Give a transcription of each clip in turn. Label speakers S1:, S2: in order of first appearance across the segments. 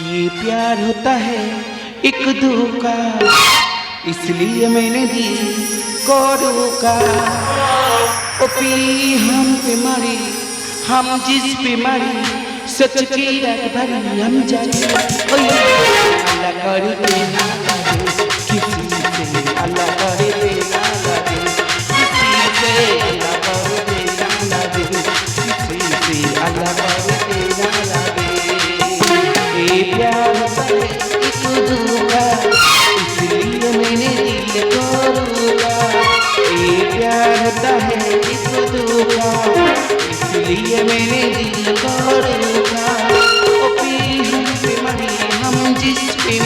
S1: ये प्यार होता है एक दो का। इसलिए मैंने दिल को। रोका ओ पी हम पे मारी, हम जिस पे मारी, सच की रात भरी हम ओए अल्लाह करे किसी से अल्लाह होता है दूका इसलिए मैंने दिल को रोका हम जिस पे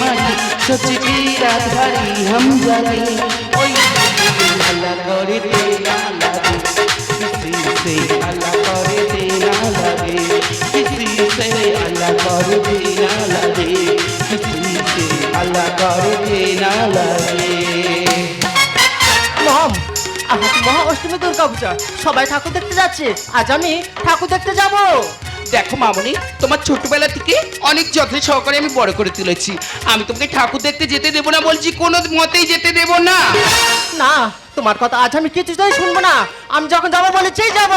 S1: सच की हम ओए अल्लाह से अल्लाह लागे किसी से अल्लाह करे तेरा से अल्लाह लागे
S2: আজ মহা অষ্টমী দুর্গা পূজা সবাই ঠাকুর দেখতে যাচ্ছে। আজ আমি ঠাকুর দেখতে যাব।
S1: দেখো মামনি তোমার ছোটবেলা থেকে অনেক যত্ন সহকারে আমি বড় করে তুলেছি। আমি তোমাকে ঠাকুর দেখতে যেতে দেবো না বলছি কোনো মতেই যেতে দেবো না।
S2: না তোমার কথা আজ আমি কিছুতেই শুনব না। আমি যখন যাব বলেছি যাব।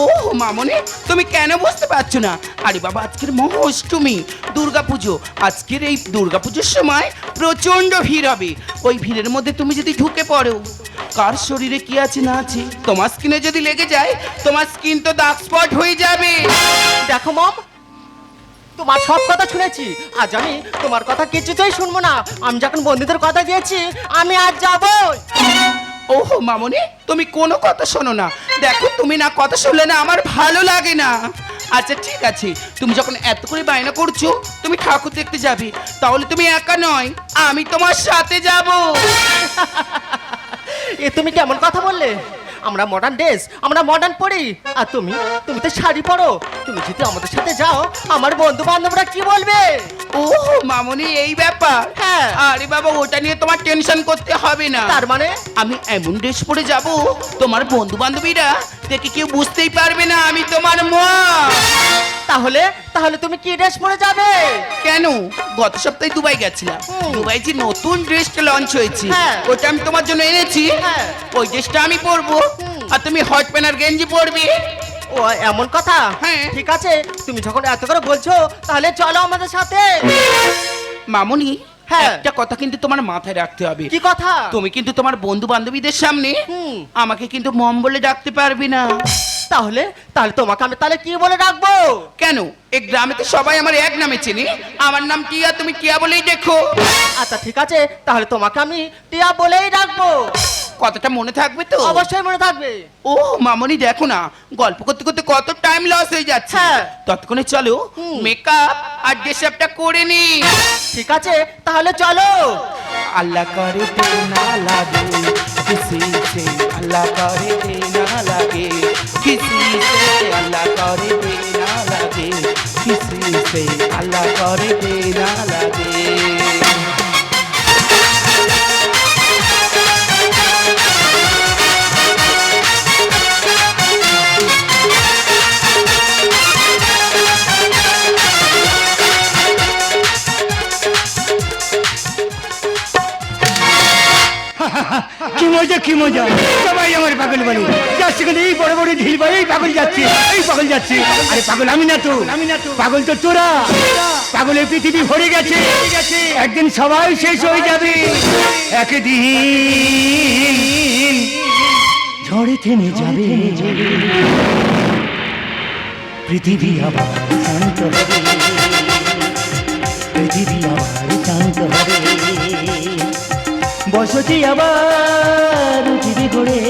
S1: ও মামনি, তুমি কেন বুঝতে পারছ না? আরে বাবা, আজকের মহা অষ্টমী দুর্গা পুজো আজকের এই দুর্গা পুজোর সময় প্রচণ্ড ভিড় হবে। ওই ভিড়ের মধ্যে তুমি যদি ঢুকে পড়ো, কার শরীরে কি আছে না আছে, তোমার স্কিনে যদি লেগে যায়, তোমার স্কিন তো দাগ স্পট হয়ে যাবে।
S2: দেখো মম, তোমার সব কথা শুনেছি। আজ আমি তোমার কথা কিছুতেই শুনব না। আমি যখন বন্ধুদের কথা দিয়েছি, আমি আজ যাব
S1: ওহো, মামনি, তুমি কোনো কথা শোনো না। দেখো, তুমি না কথা শুনলে না আমার ভালো লাগে না। আচ্ছা ঠিক আছে। তুমি যখন এত করে বায়না করছ, তুমি ঠাকুর দেখতে যাবে। তাহলে তুমি একা নয়, আমি তোমার সাথে যাব।
S2: এ, তুমি কেমন কথা বললে? আমরা মডার্ন ড্রেস আমরা মডার্ন পরি। আর তুমি তুমি তো শাড়ি পরো। তুমি যদি আমাদের সাথে যাও আমার বন্ধু বান্ধবরা কি বলবে?
S1: ও মামনি এই ব্যাপার?
S2: হ্যাঁ।
S1: আরে বাবা ওটা নিয়ে তোমার টেনশন করতে হবে না।
S2: তার মানে?
S1: আমি এমন ড্রেস পরে যাব তোমার বন্ধু বান্ধবীরা দেখে কেউ বুঝতেই পারবে না আমি তোমার মা।
S2: তাহলে তাহলে তুমি কি ড্রেস পরে যাবে?
S1: কেন? গত সপ্তাহে দুবাই গেছিলাম। দুবাই যে নতুন ড্রেসটা লঞ্চ হয়েছে
S2: হ্যাঁ।
S1: ওটা আমি তোমার জন্য এনেছি।
S2: হ্যাঁ।
S1: ওই ড্রেসটা আমি পরবো। আর তুমি হট প্যান্ট গেঞ্জি পরবে।
S2: ও এমন কথা?
S1: হ্যাঁ।
S2: ঠিক আছে তুমি যখন এত করে বলছো তাহলে চলো আমাদের সাথে।
S1: মামনি
S2: হ্যাঁ।
S1: একটা কথা কিন্তু তোমার মাথায় রাখতে হবে।
S2: কি কথা?
S1: তুমি কিন্তু তোমার বন্ধু বান্ধবীদের সামনে আমাকে কিন্তু মম বলে ডাকতে পারবি না।
S2: তাহলে তাহলে তোমাকে আমি তাহলে কি বলে ডাকবো?
S1: কেন? এই গ্রামে তো সবাই আমার এক নামে চিনি। আমার নাম টিয়া তুমি টিয়া বলেই দেখো।
S2: আচ্ছা ঠিক আছে। তাহলে তোমাকে আমি টিয়া বলেই রাখব
S1: কথাটা মনে থাকবে তো
S2: অবশ্যই মনে থাকবে
S1: ও মামনি দেখো না গল্প করতে করতে কত টাইম লস হয়ে যাচ্ছে
S2: হ্যাঁ।
S1: ততক্ষণে চলো
S2: হুম।
S1: মেকআপ আর ড্রেস আপটা করে নি
S2: ঠিক আছে তাহলে চলো
S1: अल्लाह करे देना लागे किसी से अल्लाह करे देना लागे किसी से अल्लाह करे देना लागे किसी से अल्लाह करे देना
S3: কি মজা কি মজা? সবাই আমার পাগল বলে। যাচ্ছে কিন্তু এই বড় বড় ঢিল বলে এই পাগল যাচ্ছে এই পাগল যাচ্ছে। আরে পাগল আমি না তো আমি না তো। পাগল তো তোরা। পাগলে পৃথিবী ভরে গেছে। একদিন সবাই শেষ হয়ে যাবে। একদিন ঝড়ে থেমে যাবে। পৃথিবী আবার শান্ত হবে। বসতি আবার উঠিবে গড়ে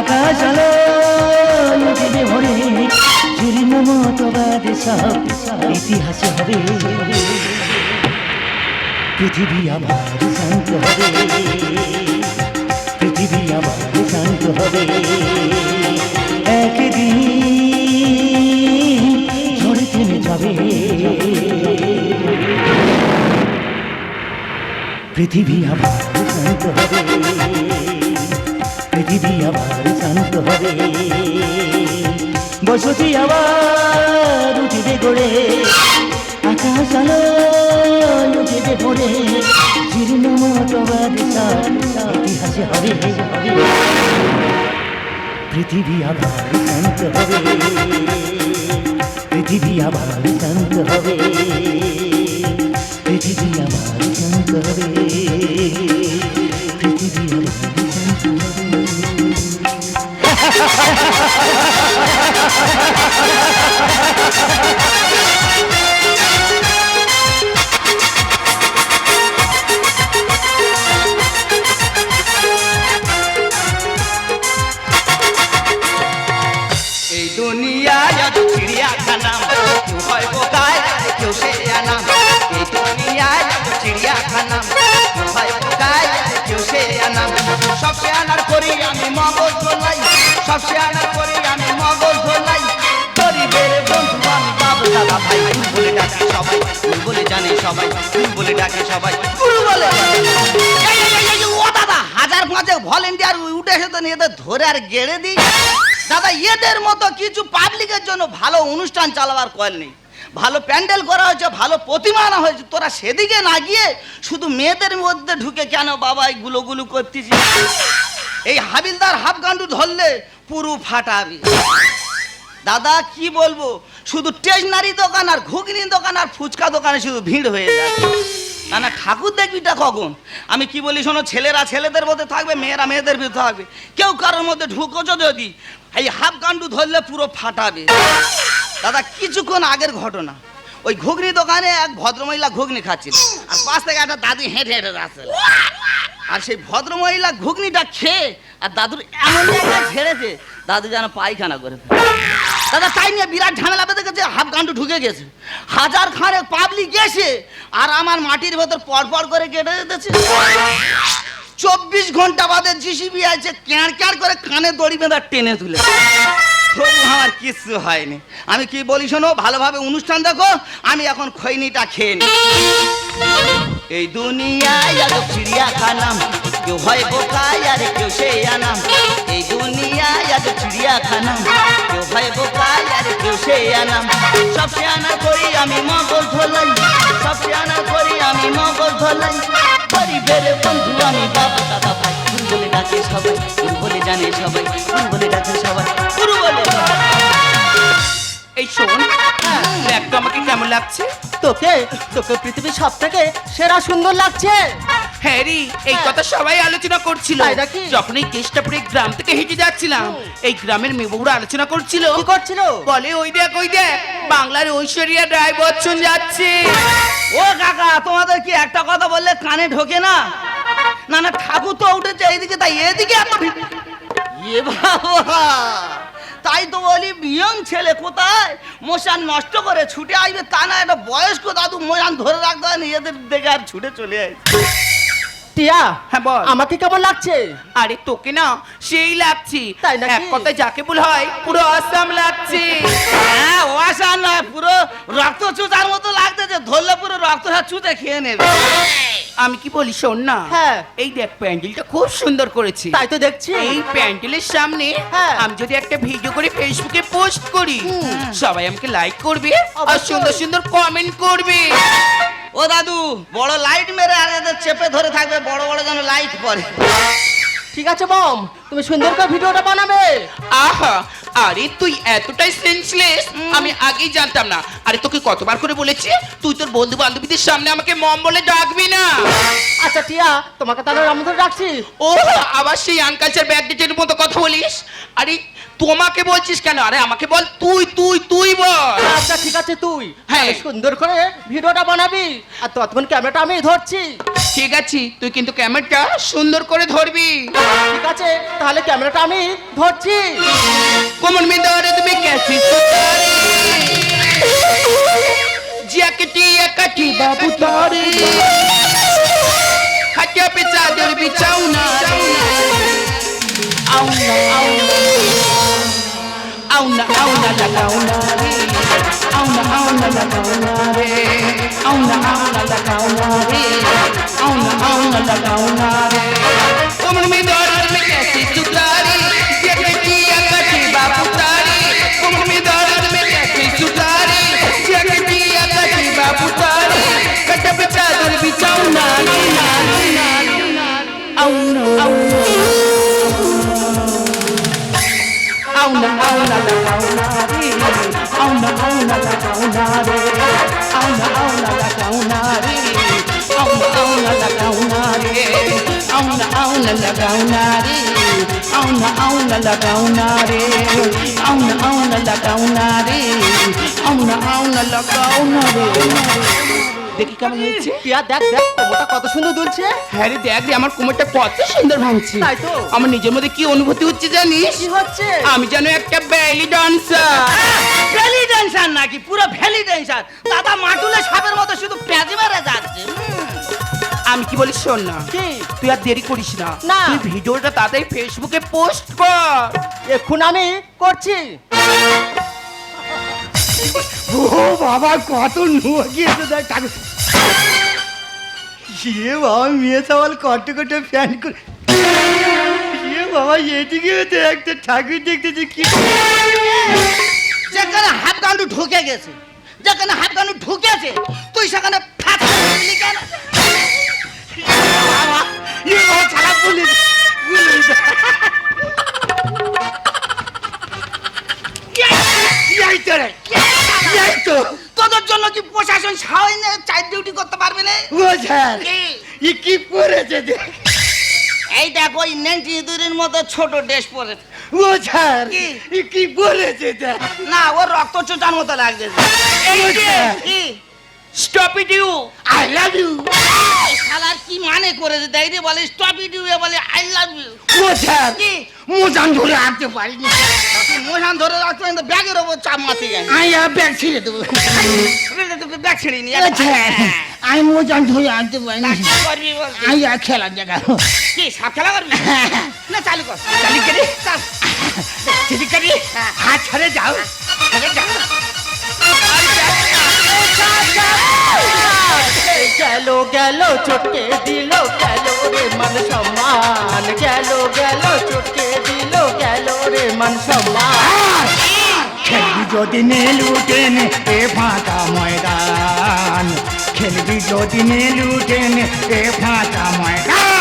S3: আকাশ আলো উঠিবে ভরে জীর্ণ মতবাদ সব ইতিহাসে হবে। পৃথিবী আবার শান্ত হবে। পৃথিবী আবার শান্ত হবে। একদিন ঝড়ে থেমে যাবে। পৃথিবী আবার শান্ত হবে। পৃথিবী আবার শান্ত হবে। বসতি আবার উঠিবে গড়ে। আকাশ আলো লুটিবে পড়ে জীর্ণ মতবাদ ইতিহাসে হবে। পৃথিবী আবার শান্ত হবে। পৃথিবী আবার শান্ত হবে। পৃথিবী শান্ত হবে পৃথিবী আবার শান্ত
S4: সব সে আনার করি আমি মগজ ধোলাই সব সে আনার করি আমি মগজ ধোলাই গরিবের বন্ধু আমি বাবু দাদা ভাই তুই বলে ডাকে সবাই তুই বলে জানে সবাই তুই বলে ডাকে সবাই। গুরু বলে। হাজার পাঁচে ভলেন্টিয়ার উঠে এসে তো নিয়ে ধরে আর গেড়ে দিই। দাদা, এদের মতো কিছু পাবলিকের জন্য ভালো অনুষ্ঠান চালাবার কল নেই। ভালো প্যান্ডেল করা হয়েছে, ভালো প্রতিমা আনা হয়েছে। তোরা সেদিকে না গিয়ে শুধু মেয়েদের মধ্যে ঢুকে কেন বাবা এই গুলো গুলো করতেছিস? এই হাবিলদার হাফ গান্ডু ধরলে পুরো ফাটাবি। দাদা, কি বলব? শুধু স্টেশনারি দোকান আর ঘুগনি দোকান আর ফুচকা দোকানে শুধু ভিড় হয়ে যায়। না ঠাকুর দেখবিটা কখন? আমি কি বলি, শোনো, ছেলেরা ছেলেদের মধ্যে থাকবে, মেয়েরা মেয়েদের ভিতরে থাকবে। কেউ কারোর মধ্যে ঢুকোছো যদি এই হাফ গান্ডু ধরলে পুরো ফাটাবে। দাদা, কিছুক্ষণ আগের ঘটনা। ওই ঘুগনি দোকানে এক ভদ্রমহিলা ঘুগনি খাচ্ছিল। আর পাশ থেকে একটা দাদু হেঁটে হেঁটে যাচ্ছে। আর সেই ভদ্রমহিলা ঘুগনিটা খেয়ে আর দাদুর এমন জায়গায় ঝেড়েছে, দাদু যেন পায়খানা করে দাদা, তাই নিয়ে বিরাট ঝামেলা বেঁধে গেছে, হাফ গান্ডু ঢুকে গেছে। হাজার খানেক পাবলিক গেছে আর আমার মাটির ভেতর পরপর করে কেটে যেতেছে চব্বিশ ঘণ্টা বাদে জিসিবি আছে ক্যাঁড় ক্যাঁড় করে কানে দড়ি বেঁধা টেনে তুলে তবু আমার হয়নি। আমি কি বলি শোনো? ভালোভাবে অনুষ্ঠান দেখো, আমি এখন খৈনিটা খেয়ে নি এই দুনিয়ায় চিড়িয়াখানা কেউ হয় বোকায়, আর কেউ সে আনাম। এই দুনিয়ায় এত চিড়িয়াখানা কেউ হয় বোকায়, আর কেউ সে আনাম। সব আনা করি আমি মগজ সব আনা করি আমি মগজ বন্ধু আমি বাবা ভাই বলে ডাকে সবাই বলে জানে সবাই বলে ডাকে সবাই।
S1: এই শোন দেখ তো আমাকে কেমন লাগছে।
S2: তোকে তোকে পৃথিবীর সব থেকে সেরা সুন্দর লাগছে।
S1: হ্যারি এই কথা সবাই আলোচনা করছিল? যখন এই কেষ্টাপুরে গ্রাম থেকে হেঁটে যাচ্ছিলাম এই গ্রামের মেয়েবউরা আলোচনা করছিল।
S2: কি করছিল?
S1: বলে ওই দেখ ওই দেখ বাংলার ঐশ্বরিয়া রায় বচ্চন যাচ্ছে।
S4: ও কাকা তোমাদের কি একটা কথা বললে কানে ঢোকে না? না না ঠাকুর তো উঠেছে এইদিকে তাই এদিকে এত ভিড়। এ বাবা! তাই তো বলি, বিয়ং ছেলে কোথায়? মশান নষ্ট করে ছুটে আসবে তা না, একটা বয়স্ক দাদু মশান ধরে রাখতে হয় নিজেদের দেখে আর ছুটে চলে আসবে।
S2: টিয়া
S1: হ্যাঁ, বল।
S2: আমাকে কেমন লাগছে?
S1: আরে তোকে না সেই লাগছে।
S2: তাই?
S1: এক কথায় যাকে বল হয় পুরো আসাম লাগছে।
S4: হ্যাঁ ও আসা নয় পুরো রক্ত চুচার মতো লাগতেছে ধরলে পুরো রক্ত চুচে খেয়ে নেবে।
S1: আমি কি বলি শোন না।
S2: হ্যাঁ।
S1: এই দেখ প্যান্ডেলটা খুব সুন্দর করেছি।
S2: তাই তো দেখছি।
S1: এই প্যান্ডেলের সামনে
S2: হ্যাঁ।
S1: আমি যদি একটা ভিডিও করে ফেসবুকে পোস্ট করি সবাই আমাকে লাইক করবে আর সুন্দর সুন্দর কমেন্ট করবে।
S4: ও দাদু, বড় লাইট মেরে আর এদের চেপে ধরে থাকবে, বড় বড় যেন লাইট পরে।
S2: ঠিক আছে, বম। তুমি সুন্দর করে ভিডিওটা বানাবে।
S1: আহা আরে তুই এতটাই সেন্সলেস আমি আগেই জানতাম না। আরে তোকে কতবার করে বলেছি তুই তোর বন্ধু বান্ধবীদের সামনে আমাকে মম বলে ডাকবি না।
S2: আচ্ছা টিয়া তোমাকে তাহলে আমাদের রাখছি।
S1: ও আবার সেই আনকালচার ব্যাকডেটের মতো কথা বলিস? আরে তোমাকে বলছিস কেন? আরে আমাকে বল তুই তুই তুই বল।
S2: আচ্ছা ঠিক আছে তুই।
S1: হ্যাঁ।
S2: সুন্দর করে ভিডিওটা বানাবি। আর ততক্ষণ ক্যামেরাটা আমি ধরছি।
S1: ঠিক আছে তুই কিন্তু ক্যামেরাটা সুন্দর করে ধরবি।
S2: ঠিক আছে তাহলে ক্যামেরাটা আমি ধরছি
S1: কোমর में दर्द में कैसी सुतारी जैकेटी एकटी बाबू तारी खटिया पे चादर बिछाऊ ना आऊ ना आऊ ना आऊ ना लगाऊ ना रे आऊ ना आऊ ना लगाऊ ना रे आऊ ना आऊ ना लगाऊ ना रे आऊ ना आऊ ना लगाऊ ना रे कोमर में दर्द में कैसी सुतारी जैकेटी एकटी बाबू तारी कोमर में
S2: auna auna la kauna re auna auna la kauna re auna auna la kauna re auna auna la kauna re auna auna la kauna re auna auna la kauna re auna auna
S1: দেখি কেমন হয়েছে।
S4: টিয়া দেখ দেখ কোমরটা কত সুন্দর দুলছে।
S1: হ্যাঁ রে দেখ রে আমার কোমরটা কত সুন্দর ভাঙছে।
S4: তাই তো।
S1: আমার নিজের মধ্যে কি অনুভূতি হচ্ছে জানিস?
S4: কি হচ্ছে?
S1: আমি যেন একটা ব্যালি ডান্সার
S4: ভ্যালি ড্যান্সার নাকি? পুরো ভ্যালি ড্যান্সার দাদা মাটুলে সাপের মতো শুধু প্যাঁজি মেরে যাচ্ছে।
S1: আমি কি বলি শোন না? তুই আর দেরি করিস না।
S4: না।
S1: তুই ভিডিওটা তাড়াতাড়ি ফেসবুকে পোস্ট কর।
S4: এখন আমি করছি।
S3: ও বাবা, কত নুয়া গিয়েছে দেখ ঠাকুর ইয়ে বাবা, মেয়ে সবাল কত কত ফ্যান করে ইয়ে বাবা, এদিকে তো একটা ঠাকুর দেখতেছি, কি
S4: যেখানে হাত গান্ডু ঢুকে গেছে, যেখানে হাত গান্ডু ঢুকেছে, তুই সেখানে ওই নেন্টি ইঁদুরের মতো ছোট ড্রেস পরে।
S3: ও স্যার
S4: কি?
S3: দেখ
S4: না ওর রক্ত চোটার মতো লাগছে।
S3: ও
S1: stop it
S3: you I love
S4: you শালার কি মানে করেছে? তাই রে বলে স্টপ ইট ইউ বলে আই লাভ ইউ
S3: ও স্যার মোজান ধরে আনতে পারিনি।
S4: মোশান ধরে রাখতে কিন্তু ব্যাগের ওপর চাপ মারতে গেছে
S3: আই ব্যাগ ছিঁড়ে দেবো।
S4: ব্যাগ ছেড়ে নি
S3: স্যার আমি মোজান ধরে আনতে পারিনি।
S4: করবি বল।
S3: আই খেলার জায়গা।
S4: কি সাপ খেলা করবি? না চালু কর।
S3: চালু করে?
S4: চাল।
S3: ঠিক আছে হাত ছাড়ে যাও। ছেড়ে যাও।
S4: গেল গেল, চটকে দিল, গেল রে মান সম্মান। গেল গেল, চটকে দিল, গেল রে মান সম্মান।
S3: খেলবি যদি নে লুটেন এ ফাঁকা ময়দান। খেলবি যদি নে লুটেন এ ফাঁকা ময়দান।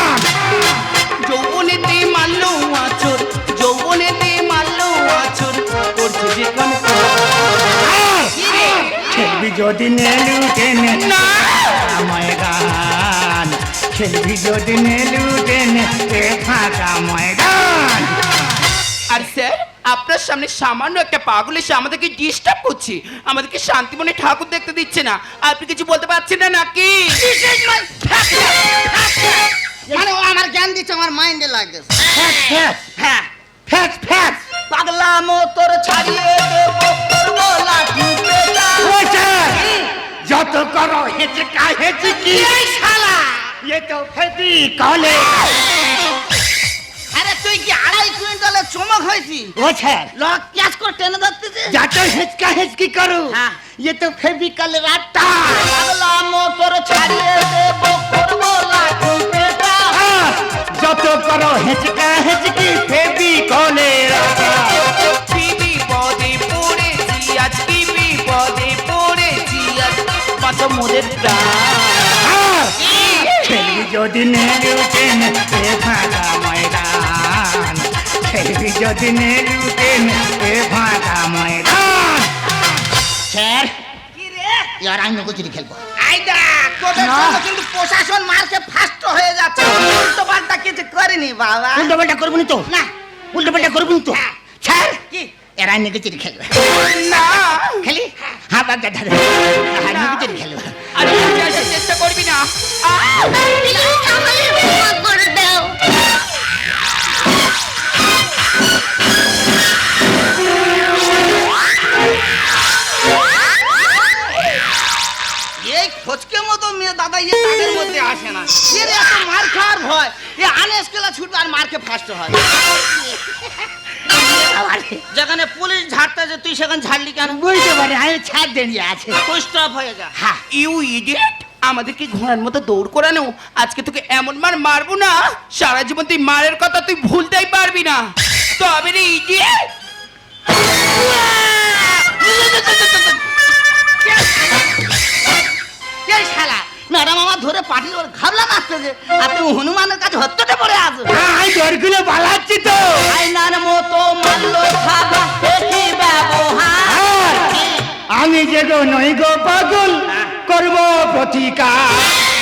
S3: যদি নে লুটেন
S1: না।
S3: ফাঁকা ময়দান খেলবি যদি নে লুটেন এ ফাঁকা ময়দান
S1: আর স্যার আপনার সামনে সামান্য একটা পাগল এসে আমাদেরকে ডিস্টার্ব করছে। আমাদেরকে শান্তিমনে ঠাকুর দেখতে দিচ্ছে না। আপনি কিছু বলতে পারছেন না নাকি?
S4: মানে ও আমার জ্ঞান দিচ্ছে আমার মাইন্ডে লাগছে। হ্যাঁ।
S3: ফ্যাট
S4: পাগলা মোতর ছাড়িয়ে
S3: বন্ধ করো হেঁচে কা হেঁচে কি
S4: শালা!
S3: ये तो खेती कॉले
S4: আরে তুই কি আড়াই কুইন্টালে চমক হয়েছি
S3: ও স্যার।
S4: লক ক্যাচ করে টেনে ধরতেছে
S3: যা তো হেঁচকা হেঁচকি
S4: করো।
S3: ये तो फेविकल রাতটা।
S4: আল্লাহ মোটর ছাড়িয়ে দেব করব লাঠু পেটা।
S3: হ্যাঁ, যত করো হেঁচকা হেঁচকি
S1: ফেবিকলের রাতটা। পাঁচ মোদের প্রাণ।
S3: हाँ, খেলবি যদি নেলুটেন এ ফাঁকা ময়দান। খেলবি যদি নেলুটেন এ ফাঁকা ময়দান। স্যার
S4: কি রে?
S3: ইয়ার আমি কচুরি খেলব।
S4: আইদা তোদের কিন্তু প্রশাসন মারকে ফাস্ট হয়ে যাচ্ছে। উল্টো পাল্টা কিছু করেনি বাবা।
S3: উল্টো পাল্টা করব না তো?
S4: না।
S3: উল্টো পাল্টা করব তো?
S4: হ্যাঁ।
S3: স্যার
S4: কি?
S3: এরা কচুরি খেলবে।
S1: না।
S3: খেলি? হ্যাঁ বাদ দাদা আমি কচুরি খেলব।
S1: আর চেষ্টা করবি না।
S4: ফচকে মতো মেয়ে দাদা ইয়ে তাদের মধ্যে আসে না। এর এত মার খাওয়ার ভয় এ আনেস ছুটবে আর মারকে ফার্স্ট হয়। যেখানে পুলিশ ঝাড়তেছে তুই সেখানে ঝাড়লি কেন?
S3: বুঝতে পারি আমি ছাড় দাঁড়িয়ে আছে।
S4: তুই স্টপ হয়ে যা।
S3: হ্যাঁ।
S1: ইউ ইডিয়েট আমাদেরকে ঘোড়ার মতো দৌড় করানো আজকে তোকে এমন মার মারবো না সারা জীবন তুই মারের কথা তুই ভুলতেই পারবি না। তো তবে রে ইডিয়েট
S4: ধরে পাটির ওর ঘাবলা নাচতেছে আর তুমি হনুমানের কাছে হত্যতে পড়ে আছো
S3: আমি জোরগুলো পালাচ্ছি তো।
S4: আয়নার মতো মারলো খাবা একই ব্যবহার
S3: হ্যাঁ, আমি যে গো নই গো পাগল করব প্রতিকার।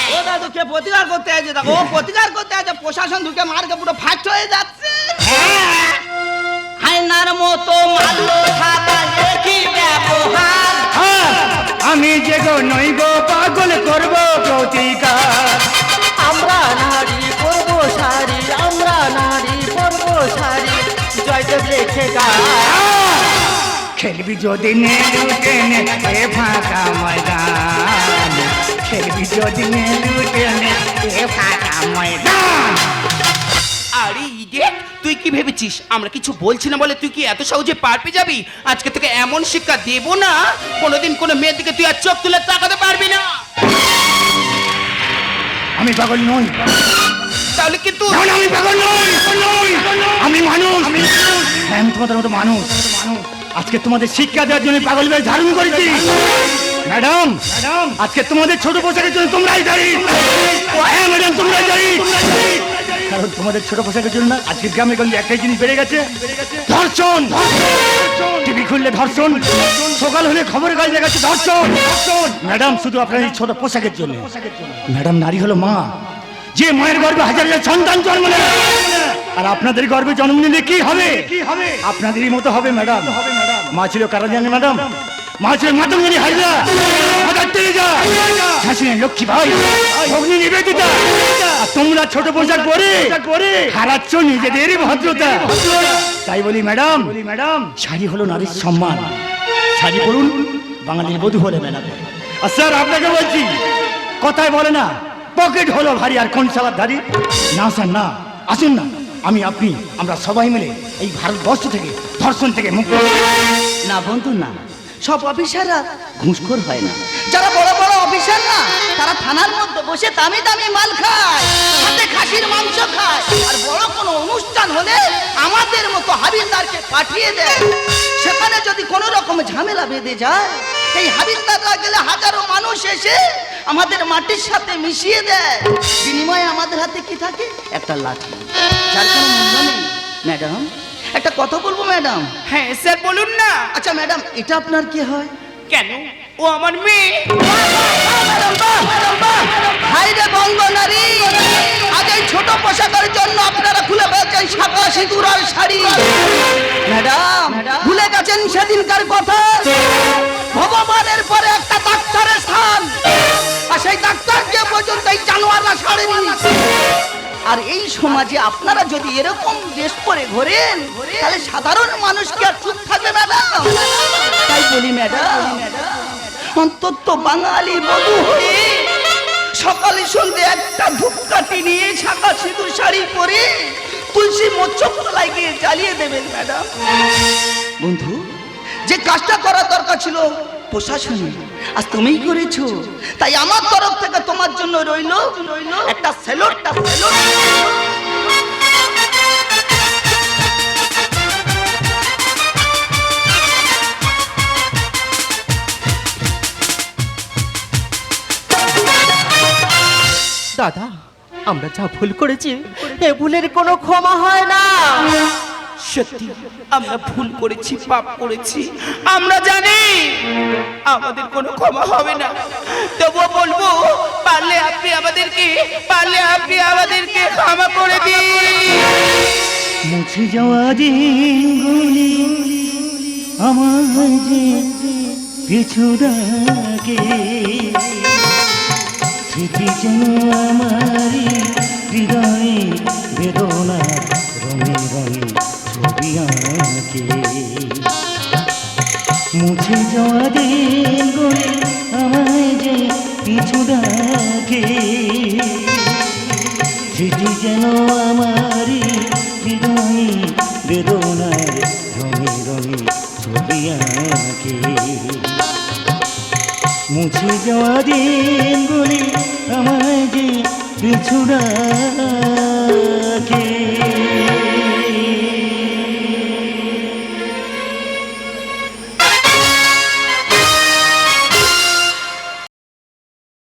S4: ও দাদু কে প্রতিকার করতে আছে দেখো ও প্রতিকার করতে আছে প্রশাসন ঢুকে মার্কে পুরো ফাট হয়ে যাচ্ছে। আয়নার মতো মারলো খাবা একই ব্যবহার
S3: হ্যাঁ, আমি যে গো নই গো পাগল করব প্রতিকার।
S4: আমরা নারী করব শাড়ি আমরা নারী করব সারি জয়দেব রেখে
S3: খেলবি যদি নেলুটে নে এ ফাঁকা ময়দান। খেলবি যদি নেলুটে নে এ ফাঁকা ময়দান।
S1: তুই কি ভেবেছিস? আমরা কিছু বলছি না বলে তুই কি এত সহজে পার পেয়ে যাবি? আজকে তোকে এমন শিক্ষা দেব না কোনোদিন কোনো মেয়ের দিকে তুই আর চোখ তুলে তাকাতে পারবি না।
S3: আমি পাগল নই।
S1: তাহলে কিন্তু
S3: না, না, আমি পাগল নই। আমি মানুষ। হ্যাঁ, আমি তোমাদের মতো মানুষ। আজকে তোমাদের শিক্ষা দেওয়ার জন্য পাগল বেশ ধারণ করেছি। ম্যাডাম ম্যাডাম আজকে তোমাদের ছোট পোশাকের জন্য তোমরাই দায়ী। হ্যাঁ ম্যাডাম, তোমরাই দায়ী। কারণ তোমাদের ছোট পোশাকের জন্য আজকে গ্রামে গঞ্জে একটাই জিনিস বেড়ে গেছে। ধর্ষণ! টিভি খুললে ধর্ষণ। সকাল হলে খবরের কাজ দেখাচ্ছে ধর্ষণ। ম্যাডাম, শুধু আপনার এই ছোট পোশাকের জন্য। ম্যাডাম, নারী হলো মা। যে মায়ের গর্ভে হাজার হাজার সন্তান জন্ম নেয়। আর আপনাদের গর্ভে জন্ম নিলে কি হবে? কি হবে আপনাদেরই মতো হবে, ম্যাডাম। মা ছিল কারা জানে ম্যাডাম? মা ছিল মাতঙ্গিনী হাজরা মাদার তেরেজা ঝাঁসিনের লক্ষ্মী ভাই, অগ্নি নিবেদিতা। আর তোমরা ছোট পোশাক পরে পরে হারাচ্ছ নিজেদের ভদ্রতা। তাই বলি, ম্যাডাম ম্যাডাম শাড়ি হলো নারীর সম্মান। শাড়ি পরুন, বাঙালির বধূ হলে মেলাবে। আর স্যার, আপনাকে বলছি, কথায় বলে না, পকেট হলো ভারী আর কোন সালার ধারি না, স্যার, না, আসুন না। আমি, আপনি, আমরা সবাই মিলে এই ভারতবর্ষ থেকে ধর্ষণ থেকে মুক্ত।
S4: না, বন্ধু, না। সব অফিসাররা ঘুষখোর হয় না। যারা বড় বড় অফিসার না, তারা থানার মধ্যে বসে দামি দামি মাল খায় সাথে খাসির মাংস খায়। আর বড় কোনো অনুষ্ঠান হলে আমাদের মতো হাবিলদারকে পাঠিয়ে দেয়। সেখানে যদি কোনো রকম ঝামেলা বেঁধে যায় এই হাবিলদাররা গেলে হাজারো মানুষ এসে আমাদের মাটির সাথে মিশিয়ে দেয়। বিনিময়ে আমাদের হাতে কি থাকে? একটা লাঠি। যার কোনো মূল্য নেই। ম্যাডাম? একটা কথা বলব ম্যাডাম?
S1: হ্যাঁ স্যার বলুন না।
S4: আচ্ছা ম্যাডাম এটা আপনার কি হয়?
S1: কেন? ও আমার মেয়ে।
S4: হাইরে বঙ্গ নারী আজ এই ছোট পোশাকের জন্য আপনারা খুলে ফেলছেন শাখা সিঁদুর আর শাড়ি ম্যাডাম। ভুলে গেছেন সেদিনকার কথা। ভগবানের পরে একটা ডাক্তারের স্থান। আর সেই ডাক্তারকে পর্যন্ত এই জানোয়াররা ছাড়েনি। আর এই সমাজে আপনারা যদি এরকম দেশ পরে ঘোরেন, তাহলে সাধারণ মানুষ কি আর চুপ থাকবে ম্যাডাম তাই বলি ম্যাডাম অন্তত বাঙালি বধূ হয়ে সকালে সন্ধে একটা ধূপকাঠি নিয়ে ছাকা সিঁদুর শাড়ি পরে তুলসী মচ্ছক তলায় গিয়ে জ্বালিয়ে দেবেন ম্যাডাম বন্ধু, যে কাজটা করার দরকার ছিল প্রশাসনে। আজ তুমিই করেছ। তাই আমার তরফ থেকে তোমার জন্য রইল একটা সেলোট
S2: দাদা, আমরা যা ভুল করেছি, এ ভুলের কোনো ক্ষমা হয় না।
S1: সত্যি, আমরা ভুল করেছি, পাপ করেছি। আমরা জানি আমাদের কোনো ক্ষমা হবে না। তবুও বলব, পারলে আপনি আমাদেরকে, পারলে আপনি আমাদেরকে ক্ষমা করে দিন।
S3: মুছে যাওয়া দিনগুলি আমার যে পিছু ডাকে স্মৃতি যেন আমার হৃদয়ে বেদনা আঁকে মুছে যাওয়া দিনগুলি আমায় যে পিছু ডাকে। স্মৃতি যেন আমারই হৃদয়ে বেদনার রঙে রঙে ছবি আঁকে। মুছে যাওয়া দিনগুলি আমায় যে পিছু ডাকে।